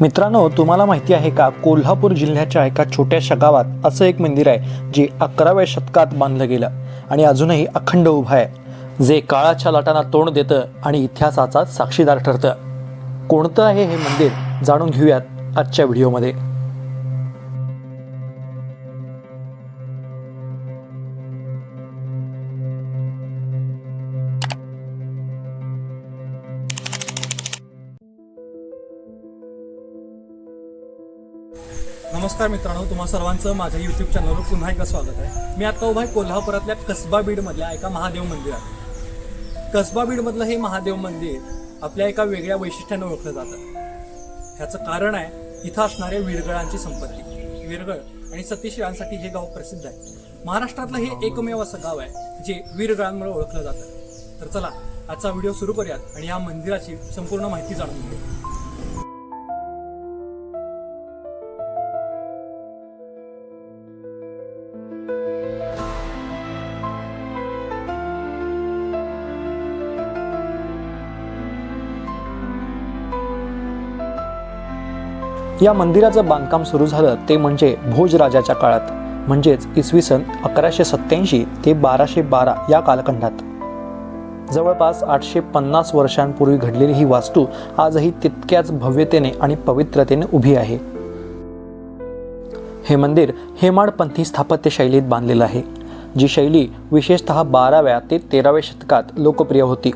मित्रांनो तुम्हाला माहिती आहे का कोल्हापूर जिल्ह्याच्या एका छोट्याशा गावात असं एक मंदिर आहे जे अकराव्या शतकात बांधलं गेलं आणि अजूनही अखंड उभं आहे. जे काळाच्या लाटांना तोंड देतं आणि इतिहासाचा साक्षीदार ठरतं. कोणतं आहे हे मंदिर जाणून घेऊयात आजच्या व्हिडिओमध्ये. नमस्कार मित्रांनो तुम्हा सर्वांचं माझ्या यूट्यूब चॅनलवर पुन्हा एकदा स्वागत आहे. मी आता उभा आहे कोल्हापुरातल्या कसबा बीडमधल्या एका महादेव मंदिरात. कसबा बीडमधलं हे महादेव मंदिर आपल्या एका वेगळ्या वैशिष्ट्यानं ओळखलं जातं. ह्याचं कारण आहे इथं असणाऱ्या विरगळांची संपत्ती. विरगळ आणि सतीश यांसाठी हे गाव प्रसिद्ध आहे. महाराष्ट्रातलं हे एकमेव असं गाव आहे जे वीरगळांमुळे ओळखलं जातं. तर चला आजचा व्हिडिओ सुरू करूयात आणि या मंदिराची संपूर्ण माहिती जाणून घेऊया या मंदिराचं बांधकाम सुरू झालं ते म्हणजे भोजराजाच्या काळात. म्हणजेच इसवी सन अकराशे सत्याऐंशी ते बाराशे बारा या कालखंडात. जवळपास आठशे पन्नास वर्षांपूर्वी घडलेली ही वास्तू आजही तितक्याच भव्यतेने आणि पवित्रतेने उभी आहे. हे मंदिर हेमाडपंथी स्थापत्य शैलीत बांधलेलं आहे जी शैली विशेषतः बाराव्या ते तेराव्या शतकात लोकप्रिय होती.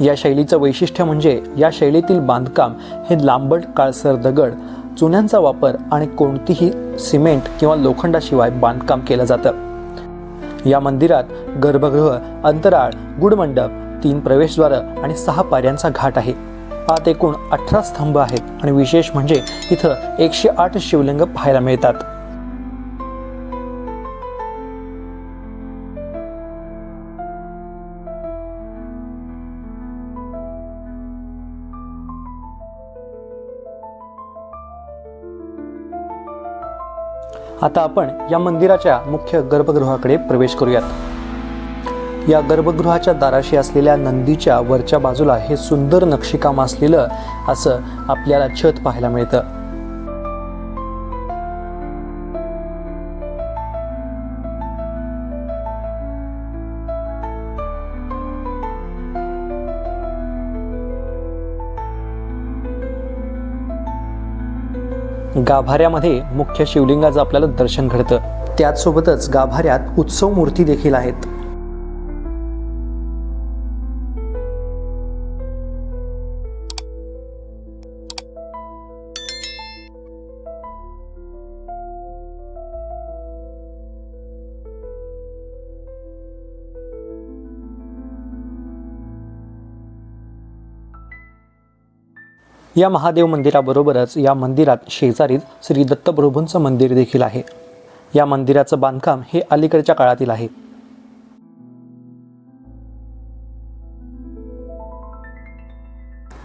या शैलीचं वैशिष्ट्य म्हणजे या शैलीतील बांधकाम हे लांबट काळसर दगड चुन्यांचा वापर आणि कोणतीही सिमेंट किंवा लोखंडाशिवाय बांधकाम केलं जातं. या मंदिरात गर्भगृह अंतराळ गुडमंडप तीन प्रवेशद्वारं आणि सहा पाऱ्यांचा घाट आहे. आत एकूण अठरा स्तंभ आहेत आणि विशेष म्हणजे इथं एकशे आठ शिवलिंग पाहायला मिळतात. आता आपण या मंदिराच्या मुख्य गर्भगृहाकडे प्रवेश करूयात. या गर्भगृहाच्या दाराशी असलेल्या नंदीच्या वरच्या बाजूला हे सुंदर नक्षीकाम असलेलं असं आपल्याला छत पाहायला मिळतं. गाभाऱ्यामध्ये मुख्य शिवलिंगाचं आपल्याला दर्शन घडतं. त्याचसोबतच गाभाऱ्यात उत्सव मूर्ती देखील आहेत. या महादेव मंदिराबरोबरच या मंदिरात शेजारीच श्री दत्तप्रभूंचं मंदिर देखील आहे. या मंदिराचं बांधकाम हे अलीकडच्या काळातील आहे.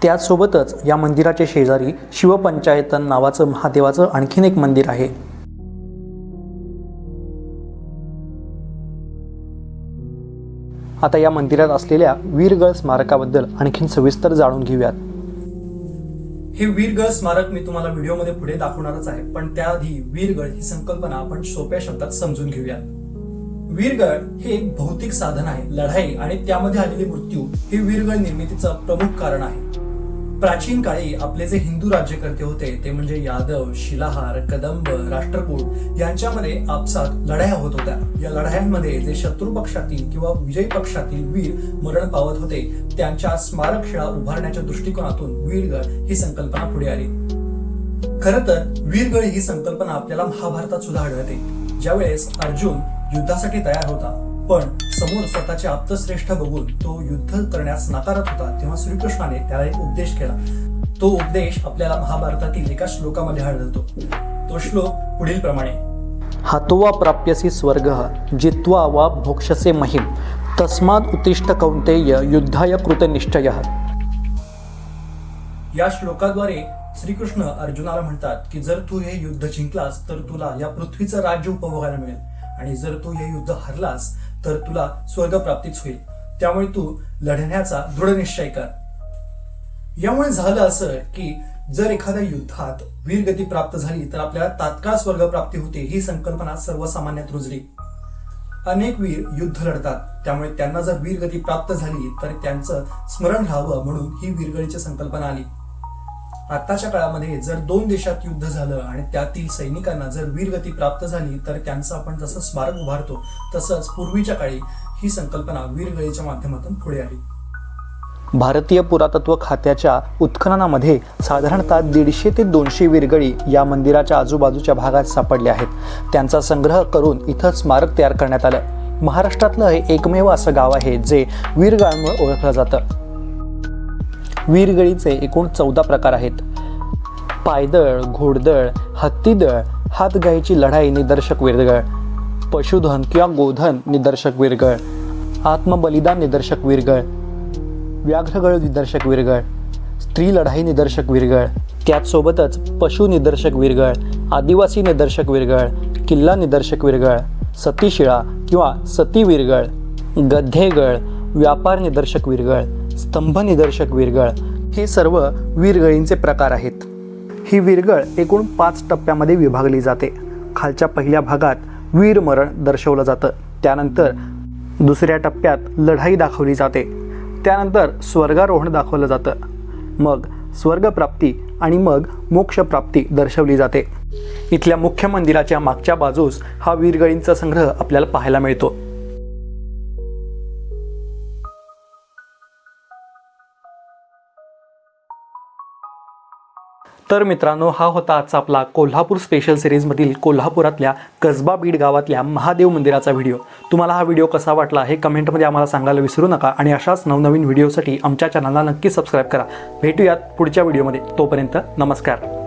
त्याचसोबतच या मंदिराच्या शेजारी शिवपंचायतन नावाचं महादेवाचं आणखीन एक मंदिर आहे. आता या मंदिरात असलेल्या वीरगळ स्मारकाबद्दल आणखीन सविस्तर जाणून घेऊयात. हे वीरगळ स्मारक मी तुम्हाला व्हिडिओमध्ये पुढे दाखवणारच आहे पण त्याआधी वीरगळ ही संकल्पना आपण सोप्या शब्दात समजून घेऊया वीरगळ हे एक भौतिक साधन आहे लढाई आणि त्यामध्ये आलेले मृत्यू हे वीरगळ निर्मितीचं प्रमुख कारण आहे. प्राचीन काळी आपले जे हिंदू राज्यकर्ते होते ते म्हणजे यादव शिलाहार कदंब राष्ट्रकूट यांच्यामध्ये आपसात लढाया होत होत्या. या लढायांमध्ये जे शत्रू पक्षातील किंवा विजय पक्षातील वीर मरण पावत होते त्यांच्या स्मारक शिळा उभारण्याच्या दृष्टिकोनातून वीरगळ ही संकल्पना पुढे आली. खर तर वीरगळ ही संकल्पना आपल्याला महाभारतात सुद्धा आढळते ज्यावेळेस अर्जुन युद्धासाठी तयार होता. पण समोर स्वतःचे आप्तश्रेष्ठ बघून तो युद्ध करण्यास नाकारत होता तेव्हा श्रीकृष्णाने त्याला एक उपदेश केला. तो उपदेश आपल्याला महाभारतातील एका श्लोकामध्ये आढळतो. तो श्लोक पुढील प्रमाणे. हातोवा प्राप्यसी स्वर्ग जित्वा वा भोक्षसे महिम। तस्माद उत्तिष्ठ कौंतेय युद्धाय कृत निश्चय। या श्लोकाद्वारे श्रीकृष्ण अर्जुनाला म्हणतात की जर तू हे युद्ध जिंकलास तर तुला या पृथ्वीचं राज्य उपभोगायला मिळेल. आणि जर तू हे युद्ध हरलास तर तुला स्वर्ग प्राप्तीच होईल. त्यामुळे तू लढण्याचा दृढ निश्चय कर. यामुळे झालं असं की जर एखाद्या युद्धात वीरगती प्राप्त झाली तर आपल्याला तात्काळ स्वर्ग प्राप्ती होते ही संकल्पना सर्वसामान्यात रुजली. अनेक वीर युद्ध लढतात त्यामुळे त्यांना जर वीरगती प्राप्त झाली तर त्यांचं स्मरण राहावं म्हणून ही वीरगळीची संकल्पना आली. आताच्या काळामध्ये जर दोन देशात युद्ध झालं आणि त्यातील सैनिकांना जर वीरगती प्राप्त झाली तर त्यांचं आपण जसं स्मारक उभारतो तसंच पूर्वीच्या काळी ही संकल्पना वीरगळीच्या माध्यमातून पुढे आली. भारतीय पुरातत्व खात्याच्या उत्खननामध्ये साधारणतः दीडशे ते दोनशे वीरगळी या मंदिराच्या आजूबाजूच्या भागात सापडल्या आहेत. त्यांचा संग्रह करून इथं स्मारक तयार करण्यात आलं. महाराष्ट्रातलं हे एकमेव असं गाव आहे जे वीरगाळामुळे ओळखलं जातं. वीरगळीचे एकूण चौदा प्रकार आहेत. पायदळ घोडदळ हत्तीदळ हातगाईची लढाई निदर्शक वीरगळ. पशुधन किंवा गोधन निदर्शक वीरगळ. आत्मबलिदान निदर्शक वीरगळ. व्याघ्रगळ निदर्शक वीरगळ. स्त्री लढाई निदर्शक वीरगळ. त्याचसोबतच पशु निदर्शक वीरगळ आदिवासी निदर्शक वीरगळ किल्ला निदर्शक वीरगळ सतीशिळा किंवा सती वीरगळ गद्धेगळ व्यापार निदर्शक वीरगळ. स्तंभ निदर्शक वीरगळ हे सर्व वीरगळींचे प्रकार आहेत. ही विरगळ एकूण पाच टप्प्यामध्ये विभागली जाते. खालच्या पहिल्या भागात वीरमरण दर्शवलं जातं. त्यानंतर दुसऱ्या टप्प्यात लढाई दाखवली जाते. त्यानंतर स्वर्गारोहण दाखवलं जातं. मग स्वर्गप्राप्ती आणि मग मोक्षप्राप्ती दर्शवली जाते. इथल्या मुख्य मंदिराच्या मागच्या बाजूस हा वीरगळींचा संग्रह आपल्याला पाहायला मिळतो. तर मित्रांनो हा होता आजचा आपला कोल्हापूर स्पेशल सिरीजमधील कोल्हापुरातल्या कसबा बीड गावातल्या महादेव मंदिराचा व्हिडिओ तुम्हाला हा व्हिडिओ कसा वाटला हे कमेंटमध्ये आम्हाला सांगायला विसरू नका आणि अशाच नवनवीन व्हिडिओसाठी आमच्या चॅनलला नक्की सबस्क्राईब करा. भेटूयात पुढच्या व्हिडिओमध्ये तोपर्यंत नमस्कार.